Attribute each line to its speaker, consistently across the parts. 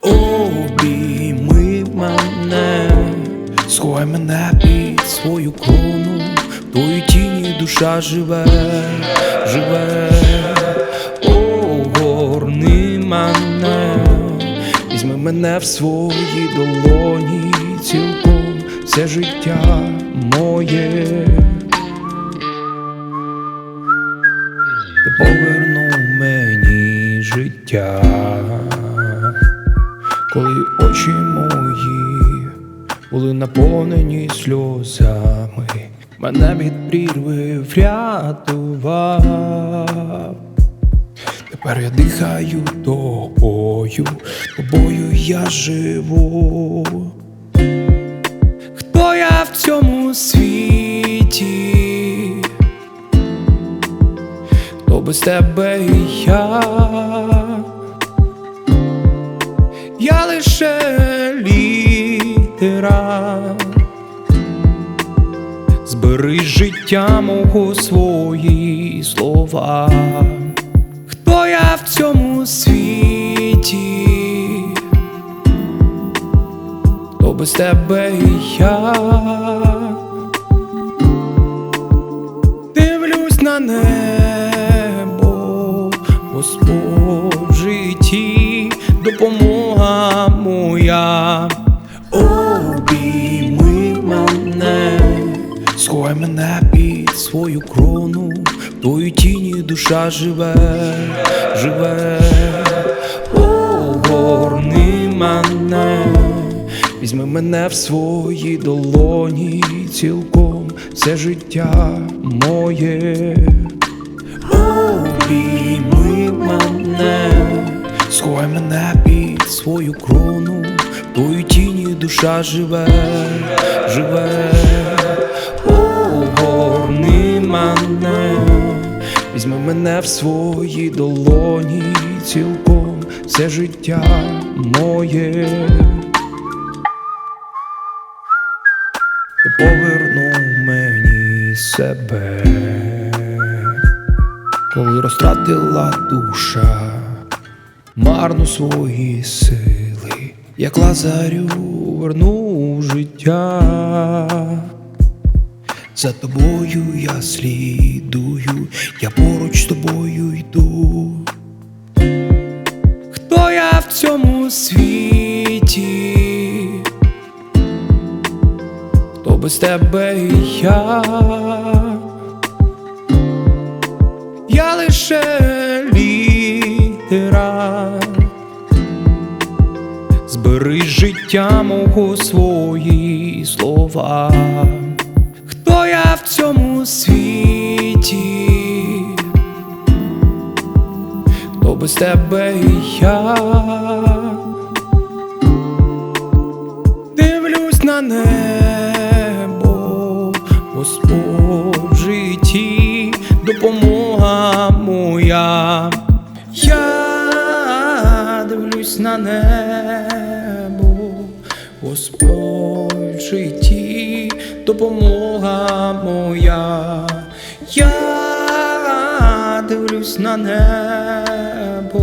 Speaker 1: Обійми мене, сховай мене під свою крону, в твоїй тіні душа живе, живе, огорни мене, візьми мене в свої долоні, цілком все життя моє. Ти повернув мені життя, коли очі мої були наповнені сльозами, мене від прірви врятував. Тепер я дихаю тобою, тобою я живу. Хто я в цьому світі? то без тебе лише літера, збери життя мого свої слова, хто я в цьому світі, то без тебе і я. Свою крону, в твоїй тіні душа живе, живе, огорни мене. Візьми мене в свої долоні, цілком все життя моє. Обійми мене, сховай мене під свою крону, в твоїй тіні душа живе, живе, мене, візьми мене в свої долоні, цілком все життя моє. Ти повернув мені себе, коли розтратила душа, марно свої сили, як лазарю вернув життя. За тобою я слідую, я поруч з тобою йду. Хто я в цьому світі? то без тебе і я, я лише літера, збери життя мого свої слова, хто в цьому світі, то без тебе і я. Дивлюсь на небо, Господь житті, допомога моя. Я дивлюсь на небо, Господь житті, допомога моя. Я дивлюсь на небо,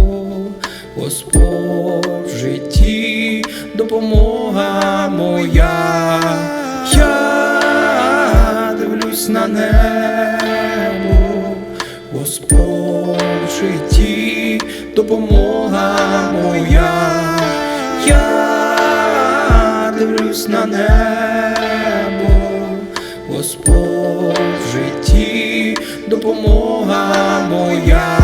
Speaker 1: Господь в житті, допомога моя. Я дивлюсь на небо, Господь в житті, допомога моя. Я дивлюсь на небо, Господь в житті, допомога моя.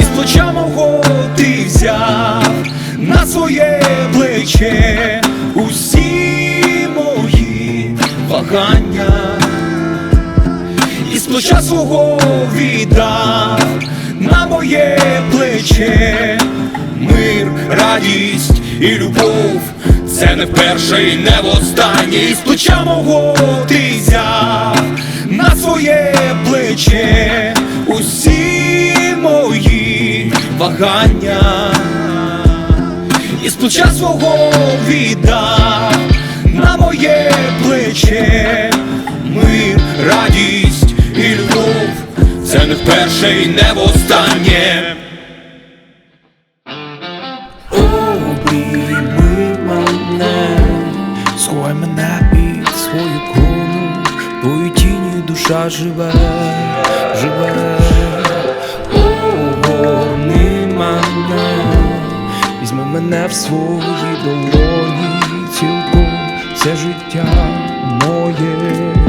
Speaker 1: Із плеча мого ти взяв на своє плече усі мої вагання, із плеча свого віддав на моє плече мир, радість і любов. Це не вперше і не востаннє Із плеча мого ти взяв на своє плече усі мої вагання із плеча свого віддав на моє плече мир, радість і любов. Це не вперше і не востаннє. Душа живе, живе, огорни мене, візьми мене в свої долоні, цілком це життя моє.